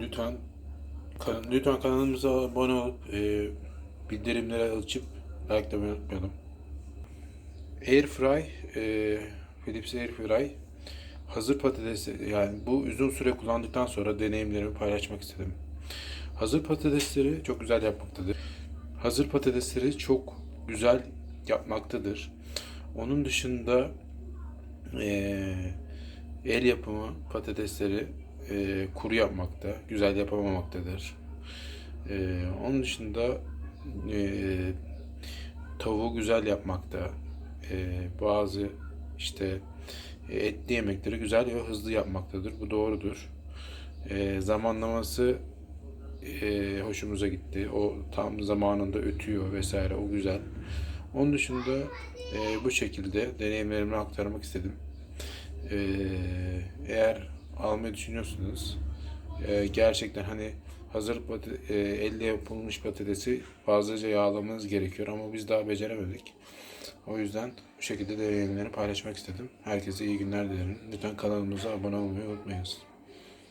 Lütfen kan- lütfen kanalımıza abone olup e, bildirimleri açıp likelamayı unutmayalım. Airfry, e, Philips Airfry hazır patates yani bu uzun süre kullandıktan sonra deneyimlerimi paylaşmak istedim. Hazır patatesleri çok güzel yapmaktadır. Hazır patatesleri çok güzel yapmaktadır. Onun dışında eee, el yapımı patatesleri eee, kuru yapmakta, güzel yapamamaktadır. Eee, onun dışında eee, tavuğu güzel yapmakta, eee, bazı işte e, etli yemekleri güzel ve hızlı yapmaktadır. Bu doğrudur. Eee, zamanlaması eee, hoşumuza gitti. O tam zamanında ötüyor vesaire. O güzel. Onun dışında eee, bu şekilde deneyimlerimi aktarmak istedim. Eee, eğer almayı düşünüyorsanız eee, gerçekten hani hazır pati- eee, elle yapılmış patatesi fazlaca yağlamanız gerekiyor ama biz daha beceremedik. O yüzden bu şekilde deneyimlerimi paylaşmak istedim. Herkese iyi günler dilerim. Lütfen kanalımıza abone olmayı unutmayınız.